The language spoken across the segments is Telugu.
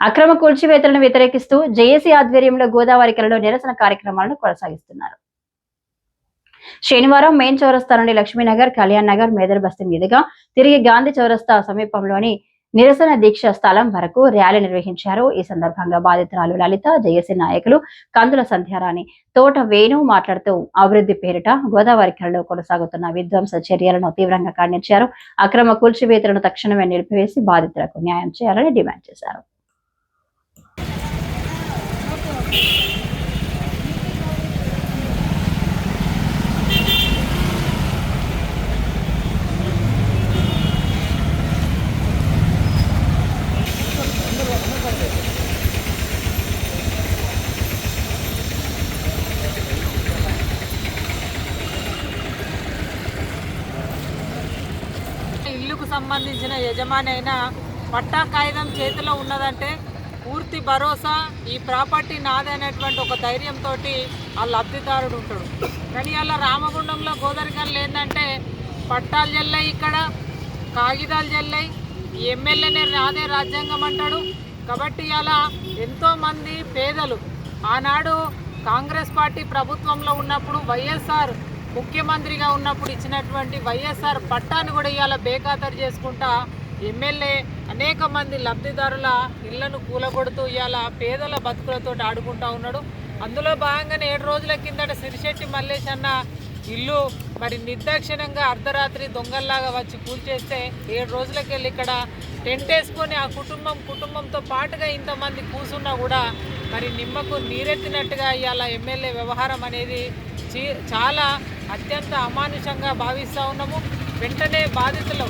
అక్రమ కూల్చివేతలను వ్యతిరేకిస్తూ జేఏసీ ఆధ్వర్యంలో గోదావరి కలలో నిరసన కార్యక్రమాలను కొనసాగిస్తున్నారు. శనివారం మెయిన్ చౌరస్తా నుండి లక్ష్మీనగర్ కళ్యాణ్ నగర్ మేదర్ బస్తీ మీదుగా తిరిగి గాంధీ చౌరస్తా సమీపంలోని నిరసన దీక్ష స్థలం వరకు ర్యాలీ నిర్వహించారు. ఈ సందర్భంగా బాధితురాలు లలిత జేఏసీ నాయకులు కందుల సంధ్యారాణి తోట వేణు మాట్లాడుతూ అభివృద్ధి పేరిట గోదావరి కలలో కొనసాగుతున్న విధ్వంస చర్యలను తీవ్రంగా ఖండించారు. అక్రమ కూల్చివేతలను తక్షణమే నిలిపివేసి బాధితులకు న్యాయం చేయాలని డిమాండ్ చేశారు. ఇల్లుకు సంబంధించిన యజమాని అయినా పట్టా కాగితం చేతిలో ఉన్నదంటే పూర్తి భరోసా ఈ ప్రాపర్టీ నాదనేటువంటి ఒక ధైర్యంతో ఆ లబ్ధిదారుడు ఉంటాడు. కానీ అలా రామగుండంలో గోదరికల్లు ఏంటంటే పట్టాలు జల్లాయి ఇక్కడ కాగితాలు జల్లాయి ఎమ్మెల్యేనే నాదే రాజ్యాంగం అంటాడు. కాబట్టి అలా ఎంతోమంది పేదలు ఆనాడు కాంగ్రెస్ పార్టీ ప్రభుత్వంలో ఉన్నప్పుడు వైఎస్ఆర్ ముఖ్యమంత్రిగా ఉన్నప్పుడు ఇచ్చినటువంటి వైఎస్ఆర్ పట్టాన్ని కూడా ఇవాళ బేఖాతరు చేసుకుంటా ఎమ్మెల్యే అనేక మంది లబ్ధిదారుల ఇళ్ళను కూలగొడుతూ ఇవాళ పేదల బతుకులతో ఆడుకుంటా ఉన్నాడు. అందులో భాగంగానే ఏడు రోజుల కిందట సిరిశెట్టి మల్లేష్ అన్న ఇల్లు మరి నిర్దాక్షిణ్యంగా అర్ధరాత్రి దొంగల్లాగా వచ్చి కూల్చేస్తే ఏడు రోజులకెళ్ళి ఇక్కడ టెంట్ వేసుకొని ఆ కుటుంబం కుటుంబంతో పాటుగా ఇంతమంది కూసున్నా కూడా మరి నిమ్మకు నీరెత్తినట్టుగా ఇవాళ ఎమ్మెల్యే వ్యవహారం అనేది చీ- చాలా అత్యంత అమానుషంగా భావిస్తూ ఉన్నాము. వెంటనే బాధితులు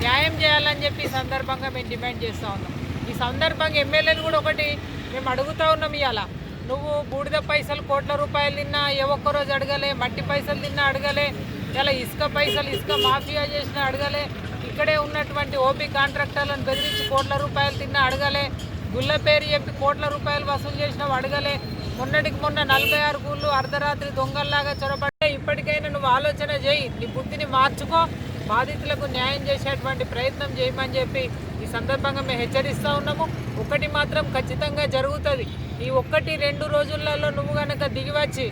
న్యాయం చేయాలని చెప్పి ఈ సందర్భంగా మేము డిమాండ్ చేస్తూ ఉన్నాం. ఈ సందర్భంగా ఎమ్మెల్యేలు కూడా ఒకటి మేము అడుగుతూ ఉన్నాం ఇవాళ నువ్వు బూడిద పైసలు కోట్ల రూపాయలు తిన్నా ఏ ఒక్క రోజు అడగలే మట్టి పైసలు తిన్నా అడగలే ఇలా ఇసుక పైసలు ఇసుక మాఫియా చేసినా అడగలే ఇక్కడే ఉన్నటువంటి ఓపీ కాంట్రాక్టర్లను బెదిరించి కోట్ల రూపాయలు తిన్నా అడగలే గుళ్ళ పేరు చెప్పి కోట్ల రూపాయలు వసూలు చేసినావు అడగలే మొన్నటికి మొన్న నలభై ఆరు గుళ్ళు అర్ధరాత్రి దొంగల్లాగా చొరబడ్డే ఇప్పటికైనా నువ్వు ఆలోచన చేయి నీ బుద్ధిని మార్చుకో బాధితులకు న్యాయం చేసేటువంటి ప్రయత్నం చేయమని చెప్పి ఈ సందర్భంగా మేము హెచ్చరిస్తూ ఉన్నాము. ఒకటి మాత్రం ఖచ్చితంగా జరుగుతుంది. ఈ ఒక్కటి రెండు రోజులలో నువ్వు కనుక దిగివచ్చి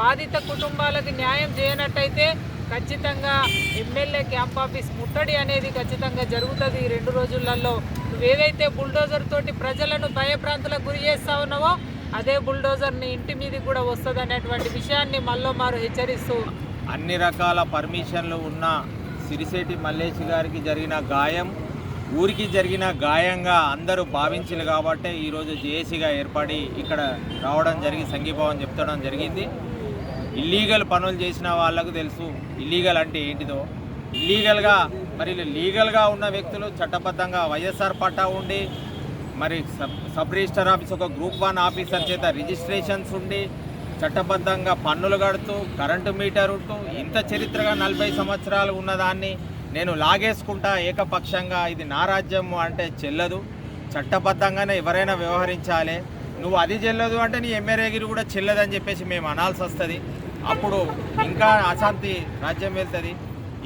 బాధిత కుటుంబాలకు న్యాయం చేయనట్టయితే ఖచ్చితంగా ఎమ్మెల్యే క్యాంప్ ఆఫీస్ ముట్టడి అనేది ఖచ్చితంగా జరుగుతుంది ఈ రెండు రోజులలో. నువ్వేదైతే బుల్డోజర్ తోటి ప్రజలను భయభ్రాంతులకు గురి చేస్తా ఉన్నావో అదే బుల్డోజర్ నీ ఇంటి మీదకి కూడా వస్తుంది అనేటువంటి విషయాన్ని మళ్ళీ మారు హెచ్చరిస్తూ అన్ని రకాల పర్మిషన్లు ఉన్న సిరిసేటి మల్లేష్ గారికి జరిగిన గాయం ఊరికి జరిగిన గాయంగా అందరూ భావించారు కాబట్టి ఈరోజు జేఏసీగా ఏర్పడి ఇక్కడ రావడం జరిగి సంఘీభావం చెప్తడం జరిగింది. ఇల్లీగల్ పనులు చేసిన వాళ్ళకు తెలుసు ఇల్లీగల్ అంటే ఏంటిదో. ఇల్లీగల్గా మరి లీగల్గా ఉన్న వ్యక్తులు చట్టబద్ధంగా వైఎస్ఆర్ పట్టా ఉండి మరి సబ్ సబ్ రిజిస్టర్ ఆఫీస్ ఒక గ్రూప్ వన్ ఆఫీసర్ చేత రిజిస్ట్రేషన్స్ ఉండి చట్టబద్ధంగా పన్నులు కడుతూ కరెంటు మీటర్ ఉంటూ ఇంత చరిత్రగా నలభై సంవత్సరాలు ఉన్నదాన్ని నేను లాగేసుకుంటా ఏకపక్షంగా ఇది నా రాజ్యం అంటే చెల్లదు. చట్టబద్ధంగానే ఎవరైనా వ్యవహరించాలి. నువ్వు అది చెల్లదు అంటే నీ ఎమ్మెల్యేగిరి కూడా చెల్లదని చెప్పేసి మేము అనాల్సి వస్తుంది. అప్పుడు ఇంకా అశాంతి రాజ్యం వెళ్తుంది.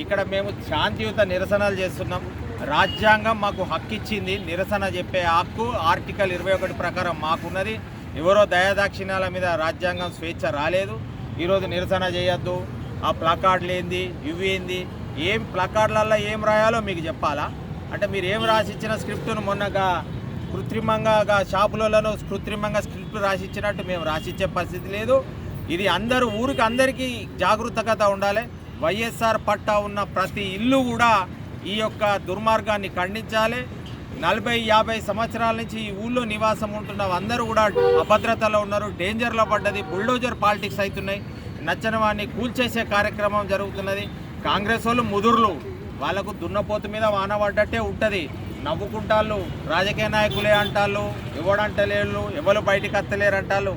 ఇక్కడ మేము శాంతియుత నిరసనలు చేస్తున్నాం. రాజ్యాంగం మాకు హక్కు ఇచ్చింది నిరసన చెప్పే హక్కు ఆర్టికల్ ఇరవై ఒకటి ప్రకారం మాకున్నది. ఎవరో దయాదాక్షిణ్యాల మీద రాజ్యాంగం స్వేచ్ఛ రాలేదు. ఈరోజు నిరసన చేయొద్దు. ఆ ప్లకార్డులు ఏంది ఇవి ఏంది ఏం ప్లకార్డులలో ఏం రాయాలో మీకు చెప్పాలా? అంటే మీరు ఏం రాసిచ్చిన స్క్రిప్ట్ను మొన్నగా కృత్రిమంగా షాపులలో కృత్రిమంగా స్క్రిప్ట్ రాసిచ్చినట్టు మేము రాసిచ్చే పరిస్థితి లేదు. ఇది అందరూ ఊరికి అందరికీ జాగృతకత ఉండాలి. వైఎస్ఆర్ పట్టా ఉన్న ప్రతి ఇల్లు కూడా ఈ యొక్క దుర్మార్గాన్ని ఖండించాలి. నలభై యాభై సంవత్సరాల నుంచి ఈ ఊళ్ళో నివాసం ఉంటున్న అందరూ కూడా అభద్రతలో ఉన్నారు డేంజర్లో పడ్డది బుల్డోజర్ పాలిటిక్స్ అవుతున్నాయి. నచ్చని వాడిని కూల్చేసే కార్యక్రమం జరుగుతున్నది. కాంగ్రెస్ వాళ్ళు ముదుర్లు. వాళ్ళకు దున్నపోతు మీద వాన పడ్డట్టే ఉంటుంది. నవ్వుకుంటాళ్ళు రాజకీయ నాయకులే అంటాళ్ళు ఎవడంటలేళ్ళు ఎవరు బయటికి అత్తలేరు అంటాళ్ళు.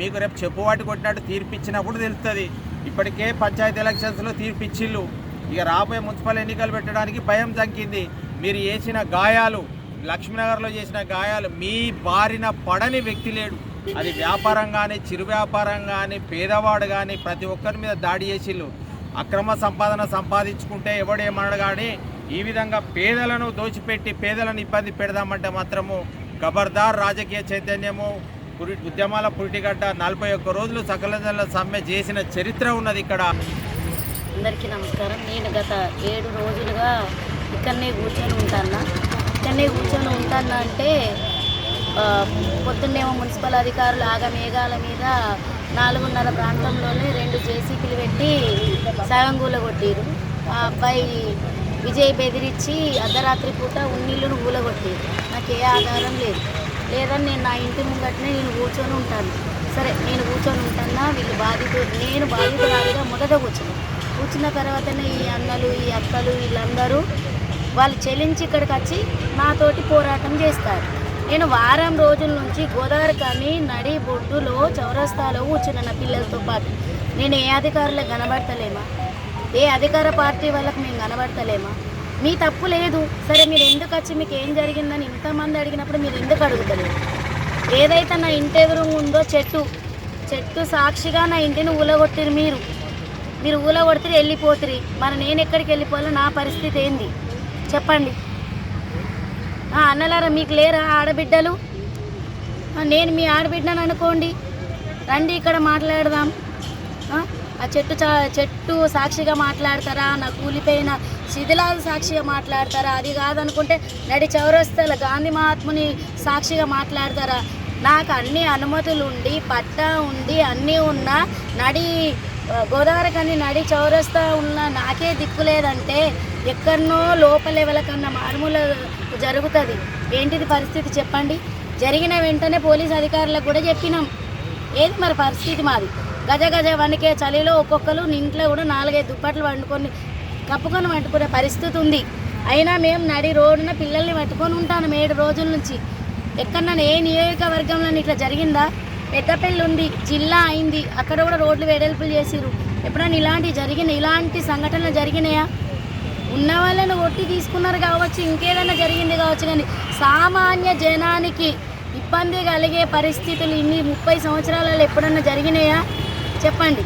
మీకు రేపు చెప్పువాటి కొట్టినట్టు తీర్పిచ్చినప్పుడు తెలుస్తుంది ఇప్పటికే పంచాయతీ ఎలక్షన్స్లో తీర్పిచ్చిళ్ళు. ఇక రాబోయే మున్సిపల్ ఎన్నికలు పెట్టడానికి భయం తగ్గింది మీరు చేసిన గాయాలు లక్ష్మీనగర్లో చేసిన గాయాలు మీ బారిన పడని వ్యక్తి లేడు. అది వ్యాపారం కానీ చిరు వ్యాపారం కానీ పేదవాడు కానీ ప్రతి ఒక్కరి మీద దాడి చేసిళ్ళు. అక్రమ సంపాదన సంపాదించుకుంటే ఎవడేమన్నాడు కానీ ఈ విధంగా పేదలను దోచిపెట్టి పేదలను ఇబ్బంది పెడదామంటే మాత్రము గబర్దార్ రాజకీయ చైతన్యము పురి ఉద్యమాల పురిటిగడ్డ నలభై ఒక్క రోజులు సకల సమ్మె చేసిన చరిత్ర ఉన్నది ఇక్కడ. అందరికీ నమస్కారం. నేను గత ఏడు రోజులుగా ఇక్కడనే కూర్చొని ఉంటాను ఇక్కడనే కూర్చొని ఉంటాను అంటే పొద్దున్నేమో మున్సిపల్ అధికారులు ఆగమేఘాల మీద నాలుగున్నర ప్రాంతంలోనే రెండు జేసీపీలు పెట్టి సగం కూలగొట్టిరు. ఆ అబ్బాయి విజయ్ బెదిరించి అర్ధరాత్రి పూట ఉన్నీళ్ళను కూలగొట్టిరు. నాకు ఏ ఆధారం లేదు. లేదని నేను నా ఇంటి ముంగటనే నేను కూర్చొని ఉంటాను. సరే నేను కూర్చొని ఉంటానా వీళ్ళు బాధితు నేను బాధితురాలుగా మొదట కూర్చున్నాను కూర్చున్న తర్వాతనే ఈ అన్నలు ఈ అక్కలు వీళ్ళందరూ వాళ్ళు చెల్లించి ఇక్కడికి వచ్చి నాతోటి పోరాటం చేస్తారు. నేను వారం రోజుల నుంచి గోదావరి కానీ నడి బొడ్డులో చౌరస్తాలో కూర్చున్న నా పిల్లలతో పాటు. నేను ఏ అధికారులకు కనబడతలేమా? ఏ అధికార పార్టీ వాళ్ళకి మేము కనబడతలేమా? మీ తప్పు లేదు. సరే మీరు ఎందుకు వచ్చి మీకు ఏం జరిగిందని ఇంతమంది అడిగినప్పుడు మీరు ఎందుకు అడుగుతలేదు ఏదైతే నా ఇంటి ఎదురు ఉందో చెట్టు చెట్టు సాక్షిగా నా ఇంటిని ఊలగొట్టిరు మీరు. మీరు ఊలగొడితే వెళ్ళిపోతురి. మరి నేను ఎక్కడికి వెళ్ళిపోవాలో? నా పరిస్థితి ఏంది? చెప్పండి. అన్నలారా మీకు లేరా ఆడబిడ్డలు? నేను మీ ఆడబిడ్డను అనుకోండి. రండి ఇక్కడ మాట్లాడదాం. ఆ, చెట్టు చా- చెట్టు సాక్షిగా మాట్లాడతారా? నా కూలిపోయిన శిథిలాలు సాక్షిగా మాట్లాడతారా? అది కాదనుకుంటే నడి చౌరస్తల గాంధీ మహాత్ముని సాక్షిగా మాట్లాడతారా? నాకు అన్ని అనుమతులు ఉండి పట్టా ఉండి అన్నీ ఉన్నా నడి గోదావరి కానీ నడి చౌరస్తా ఉన్న నాకే దిక్కు లేదంటే ఎక్కడనో లోపల కన్నా మారుమూల జరుగుతుంది. ఏంటిది పరిస్థితి చెప్పండి? జరిగిన వెంటనే పోలీస్ అధికారులకు కూడా చెప్పినాం. ఏది మరి పరిస్థితి మాది? గజ గజ వణికే చలిలో ఒక్కొక్కరు ఇంట్లో కూడా నాలుగైదు దుప్పట్లు వండుకొని కప్పుకొని వండుకునే పరిస్థితి ఉంది. అయినా మేము నడి రోడ్డున పిల్లల్ని పట్టుకొని ఉంటాను ఏడు రోజుల నుంచి. ఎక్కడన్నా ఏ నియోజకవర్గంలో ఇట్లా జరిగిందా? పెద్దపల్లి ఉంది జిల్లా అయింది అక్కడ కూడా రోడ్లు వెడల్పులు చేసిరు ఎప్పుడైనా ఇలాంటి జరిగిన ఇలాంటి సంఘటనలు జరిగినాయా? ఉన్న వాళ్ళని కొట్టి తీసుకున్నారు కావచ్చు ఇంకేదైనా జరిగింది కావచ్చు కానీ సామాన్య జనానికి ఇబ్బంది కలిగే పరిస్థితులు ఇన్ని ముప్పై సంవత్సరాలలో ఎప్పుడన్నా జరిగినాయా? చెప్పండి.